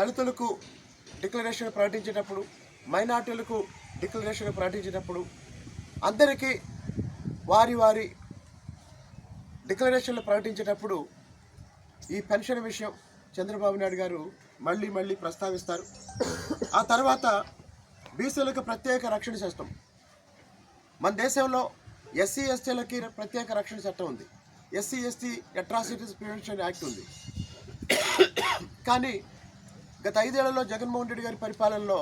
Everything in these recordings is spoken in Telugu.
దళితులకు డిక్లరేషన్ ప్రకటించేటప్పుడు మైనార్టీలకు డిక్లరేషన్ ప్రకటించేటప్పుడు అందరికీ వారి వారి డిక్లరేషన్లు ప్రకటించేటప్పుడు ఈ పెన్షన్ విషయం చంద్రబాబు నాయుడు గారు మళ్ళీ మళ్ళీ ప్రస్తావిస్తారు. ఆ తర్వాత బీసీలకు ప్రత్యేక రక్షణ చట్టం. మన దేశంలో ఎస్సీ ఎస్టీలకి ప్రత్యేక రక్షణ చట్టం ఉంది. SC ST atrocities prevention act ఉంది. కానీ గత ఐదేళ్ళలో జగన్మోహన్ రెడ్డి గారి పరిపాలనలో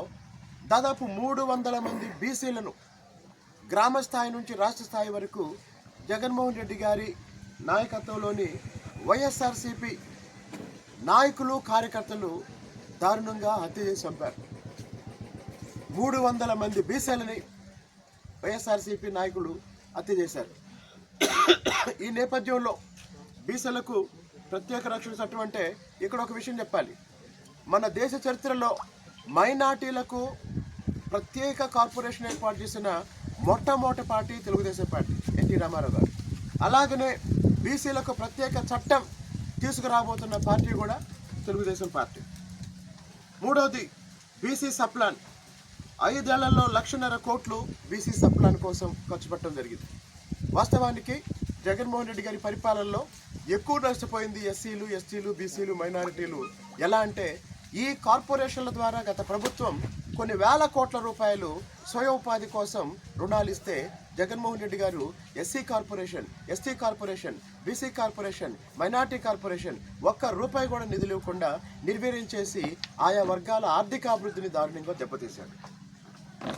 దాదాపు మూడు వందల మంది బీసీలను గ్రామ స్థాయి నుంచి రాష్ట్ర స్థాయి వరకు జగన్మోహన్ రెడ్డి గారి నాయకత్వంలోని వైఎస్ఆర్సీపీ నాయకులు కార్యకర్తలు దారుణంగా హత్య చేసి చంపారు. మూడు వందల మంది బీసీలని వైఎస్ఆర్సీపీ నాయకులు హత్య చేశారు. ఈ నేపథ్యంలో బీసీలకు ప్రత్యేక రక్షణ చట్టం అంటే ఇక్కడ ఒక విషయం చెప్పాలి. మన దేశ చరిత్రలో మైనార్టీలకు ప్రత్యేక కార్పొరేషన్ ఏర్పాటు చేసిన మొట్టమొదటి party Telugu Desam party N T Ramarao garu. అలాగనే బీసీలకు ప్రత్యేక చట్టం తీసుకురాబోతున్న పార్టీ కూడా తెలుగుదేశం పార్టీ. మూడవది బీసీ సప్లాన్. ఐదేళ్ళలో లక్షన్నర కోట్లు బీసీ సప్లాన్ కోసం ఖర్చు పెట్టడం జరిగింది. వాస్తవానికి జగన్మోహన్ రెడ్డి గారి పరిపాలనలో ఎక్కువ నష్టపోయింది ఎస్సీలు ఎస్టీలు బీసీలు మైనారిటీలు. ఎలా అంటే ఈ కార్పొరేషన్ల ద్వారా గత ప్రభుత్వం కొన్ని వేల కోట్ల రూపాయలు స్వయం ఉపాధి కోసం రుణాలు ఇస్తే Jaganmohan Reddy garu SC corporation ST corporation BC corporation minority corporation ఒక్క రూపాయి కూడా నిధులు ఇవ్వకుండా నిర్వీర్యం చేసి ఆయా వర్గాల ఆర్థిక అభివృద్ధిని దారుణంగా దెబ్బతీశారు.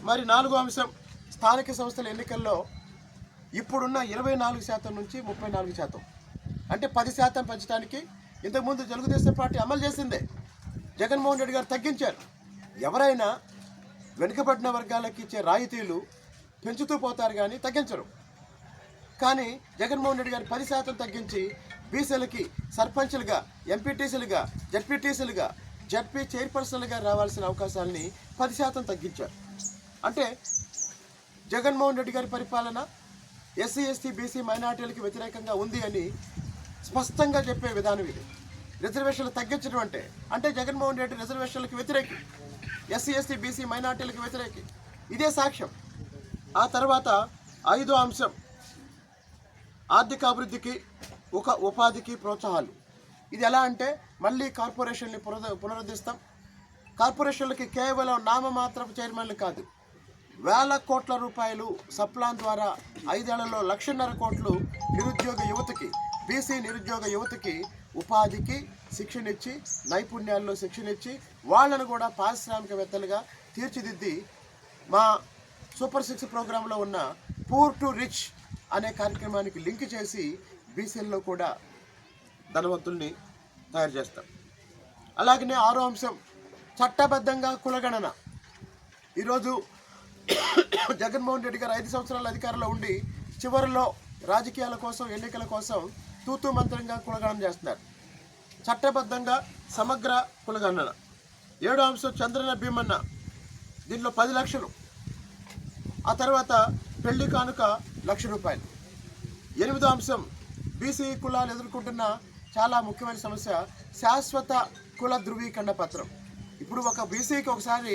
మరి నాలుగో అంశం స్థానిక సంస్థల ఎన్నికల్లో ఇప్పుడున్న ఇరవై నాలుగు శాతం నుంచి ముప్పై నాలుగు శాతం. అంటే పది శాతం పెంచడానికి ఇంతకుముందు తెలుగుదేశం పార్టీ అమలు చేసిందే. జగన్మోహన్ రెడ్డి గారు తగ్గించారు. ఎవరైనా వెనుకబడిన వర్గాలకు ఇచ్చే రాయితీలు పెంచుతూ పోతారు కానీ తగ్గించరు. కానీ జగన్మోహన్ రెడ్డి గారు పది శాతం తగ్గించి బీసీలకి సర్పంచ్లుగా ఎంపీటీసీలుగా జడ్పీటీసీలుగా జడ్పీ చైర్పర్సన్లుగా రావాల్సిన అవకాశాలని పది శాతం తగ్గించారు. అంటే జగన్మోహన్ రెడ్డి గారి పరిపాలన ఎస్సీ ఎస్టీ బీసీ మైనార్టీలకు వ్యతిరేకంగా ఉంది అని స్పష్టంగా చెప్పే విధానం ఇది. రిజర్వేషన్లు తగ్గించడం అంటే అంటే జగన్మోహన్ రెడ్డి రిజర్వేషన్లకు వ్యతిరేకి ఎస్సీ ఎస్టీ బీసీ మైనార్టీలకు వ్యతిరేకి. ఇదే సాక్ష్యం. ఆ తర్వాత ఐదో అంశం ఆర్థిక అభివృద్ధికి ఒక ఉపాధికి ప్రోత్సాహాలు. ఇది ఎలా అంటే మళ్ళీ కార్పొరేషన్ని పునరుద్ధిస్తాం కార్పొరేషన్లకి కేవలం నామమాత్రపు చైర్మన్లు కాదు వేల కోట్ల రూపాయలు సప్లాన్ ద్వారా ఐదేళ్ళలో లక్షన్నర కోట్లు నిరుద్యోగ యువతకి బీసీ నిరుద్యోగ యువతకి ఉపాధికి శిక్షణ ఇచ్చి నైపుణ్యాల్లో శిక్షణ ఇచ్చి వాళ్ళను కూడా పారిశ్రామికవేత్తలుగా తీర్చిదిద్ది మా సూపర్ సిక్స్ ప్రోగ్రాంలో ఉన్న పూర్ టు రిచ్ అనే కార్యక్రమానికి లింక్ చేసి బీసీల్లో కూడా ధనవంతుల్ని తయారు చేస్తాం. అలాగనే ఆరో అంశం చట్టబద్ధంగా కులగణన. ఈరోజు జగన్మోహన్ రెడ్డి గారు ఐదు సంవత్సరాల అధికారంలో ఉండి చివరిలో రాజకీయాల కోసం ఎన్నికల కోసం తూతు మంత్రంగా కులగణన చేస్తున్నారు. చట్టబద్ధంగా సమగ్ర కులగణన. ఏడో అంశం చంద్రన భీమన్న. దీనిలో పది లక్షలు. ఆ తర్వాత పెళ్ళి కానుక లక్ష రూపాయలు. ఎనిమిదో అంశం బీసీ కులాలు ఎదుర్కొంటున్న చాలా ముఖ్యమైన సమస్య శాశ్వత కుల ధృవీకరణ పత్రం. ఇప్పుడు ఒక బీసీకి ఒకసారి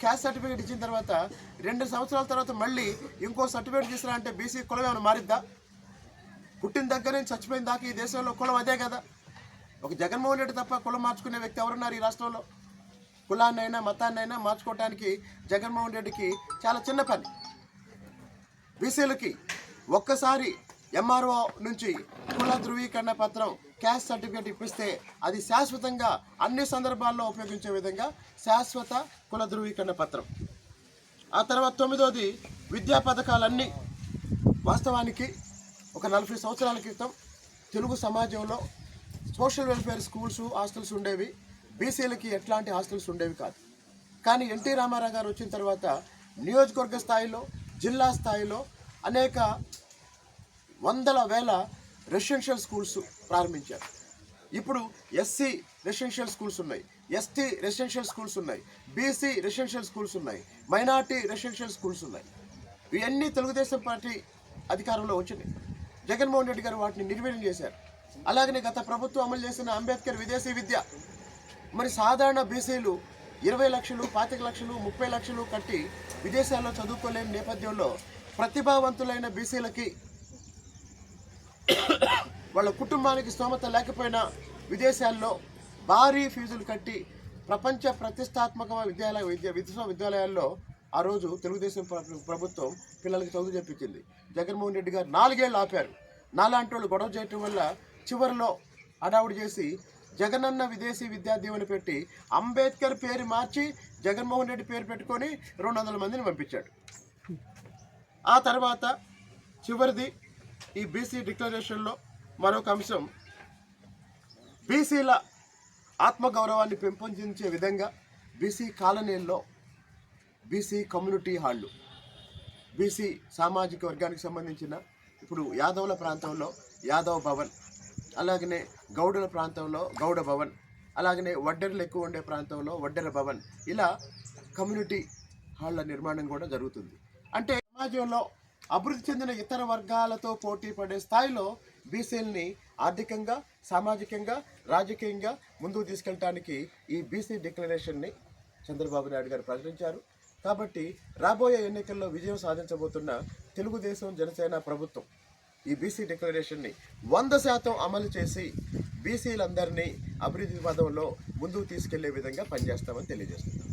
క్యాస్ట్ సర్టిఫికేట్ ఇచ్చిన తర్వాత రెండు సంవత్సరాల తర్వాత మళ్ళీ ఇంకో సర్టిఫికేట్ తీసుకురా అంటే బీసీ కులం ఏమైనా మారిద్దా? పుట్టిన దగ్గర నుంచి చచ్చిపోయిన దాకా ఈ దేశంలో కులం అదే కదా. ఒక జగన్మోహన్ రెడ్డి తప్ప కులం మార్చుకునే వ్యక్తి ఎవరున్నారు ఈ రాష్ట్రంలో? కులాన్నైనా మతాన్నైనా మార్చుకోవడానికి జగన్మోహన్ రెడ్డికి చాలా చిన్న పని. బీసీలకి ఒక్కసారి ఎంఆర్ఓ నుంచి కుల ధృవీకరణ పత్రం క్యాస్ట్ సర్టిఫికేట్ ఇప్పిస్తే అది శాశ్వతంగా అన్ని సందర్భాల్లో ఉపయోగించే విధంగా శాశ్వత కుల ధృవీకరణ పత్రం. ఆ తర్వాత తొమ్మిదోది విద్యా పథకాలన్నీ వాస్తవానికి ఒక నలభై సంవత్సరాల క్రితం తెలుగు సమాజంలో సోషల్ వెల్ఫేర్ స్కూల్స్ హాస్టల్స్ ఉండేవి. బీసీలకి ఎట్లాంటి హాస్టల్స్ ఉండేవి కాదు. కానీ ఎన్టీ రామారావు గారు వచ్చిన తర్వాత నియోజకవర్గ స్థాయిలో జిల్లా స్థాయిలో అనేక వందల వేల రెసిడెన్షియల్ స్కూల్స్ ప్రారంభించారు. ఇప్పుడు ఎస్సీ రెసిడెన్షియల్ స్కూల్స్ ఉన్నాయి ఎస్టీ రెసిడెన్షియల్ స్కూల్స్ ఉన్నాయి బీసీ రెసిడెన్షియల్ స్కూల్స్ ఉన్నాయి మైనార్టీ రెసిడెన్షియల్ స్కూల్స్ ఉన్నాయి. ఇవన్నీ తెలుగుదేశం పార్టీ అధికారంలో వచ్చినాయి. జగన్మోహన్ రెడ్డి గారు వాటిని నిర్వీర్యం చేశారు. అలాగనే గత ప్రభుత్వం అమలు చేసిన అంబేద్కర్ విదేశీ విద్య. మరి సాధారణ బీసీలు ఇరవై లక్షలు పాతిక లక్షలు ముప్పై లక్షలు కట్టి విదేశాల్లో చదువుకోలేని నేపథ్యంలో ప్రతిభావంతులైన బీసీలకి వాళ్ళ కుటుంబానికి స్తోమత లేకపోయినా విదేశాల్లో భారీ ఫీజులు కట్టి ప్రపంచ ప్రతిష్టాత్మక విద్యాలయ విద్య విశ్వవిద్యాలయాల్లో ఆ రోజు తెలుగుదేశం ప్రభుత్వం పిల్లలకి చదువు చెప్పించింది. జగన్మోహన్ రెడ్డి గారు నాలుగేళ్ళు ఆపారు. నాలాంటి వాళ్ళు గొడవ చేయటం వల్ల చివరిలో అడావుడు చేసి జగనన్న విదేశీ విద్యా దీవెన పెట్టి అంబేద్కర్ పేరు మార్చి జగన్మోహన్ రెడ్డి పేరు పెట్టుకొని రెండు వందల మందిని పంపించాడు. ఆ తర్వాత చివరిది ఈ బీసీ డిక్లరేషన్లో మరొక అంశం. బీసీల ఆత్మగౌరవాన్ని పెంపొందించే విధంగా బీసీ కాలనీల్లో బీసీ కమ్యూనిటీ హాళ్ళు బీసీ సామాజిక వర్గానికి సంబంధించిన ఇప్పుడు యాదవుల ప్రాంతంలో యాదవ్ భవన్ అలాగనే గౌడుల ప్రాంతంలో గౌడ భవన్ అలాగనే వడ్డెర్లు ఎక్కువ ఉండే ప్రాంతంలో వడ్డెర భవన్. ఇలా కమ్యూనిటీ హాళ్ళ నిర్మాణం కూడా జరుగుతుంది. అంటే సమాజంలో అభివృద్ధి చెందిన ఇతర వర్గాలతో పోటీ పడే స్థాయిలో బీసీలని ఆర్థికంగా సామాజికంగా రాజకీయంగా ముందుకు తీసుకెళ్ళటానికి ఈ బీసీ డిక్లరేషన్ని చంద్రబాబు నాయుడు గారు ప్రకటించారు. కాబట్టి రాబోయే ఎన్నికల్లో విజయం సాధించబోతున్న తెలుగుదేశం జనసేన ప్రభుత్వం ఈ బీసీ డిక్లరేషన్ని వంద శాతం అమలు చేసి బీసీలందరినీ అభివృద్ధి పదంలో ముందుకు తీసుకెళ్ళే విధంగా పనిచేస్తామని తెలియజేస్తున్నాం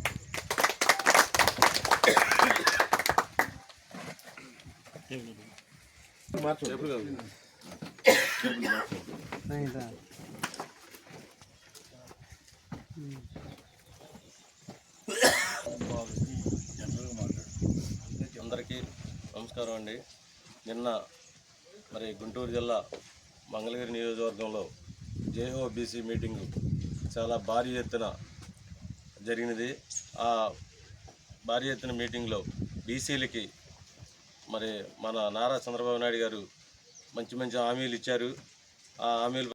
మార్చు. అందరికీ నమస్కారం అండి. నిన్న మరి గుంటూరు జిల్లా మంగళగిరి నియోజకవర్గంలో జేహో బీసీ మీటింగు చాలా భారీ ఎత్తున జరిగినది. ఆ భారీ ఎత్తున మీటింగ్లో బీసీలకి మరి మన నారా చంద్రబాబు నాయుడు గారు మంచి మంచి హామీలు ఇచ్చారు. ఆ హామీలు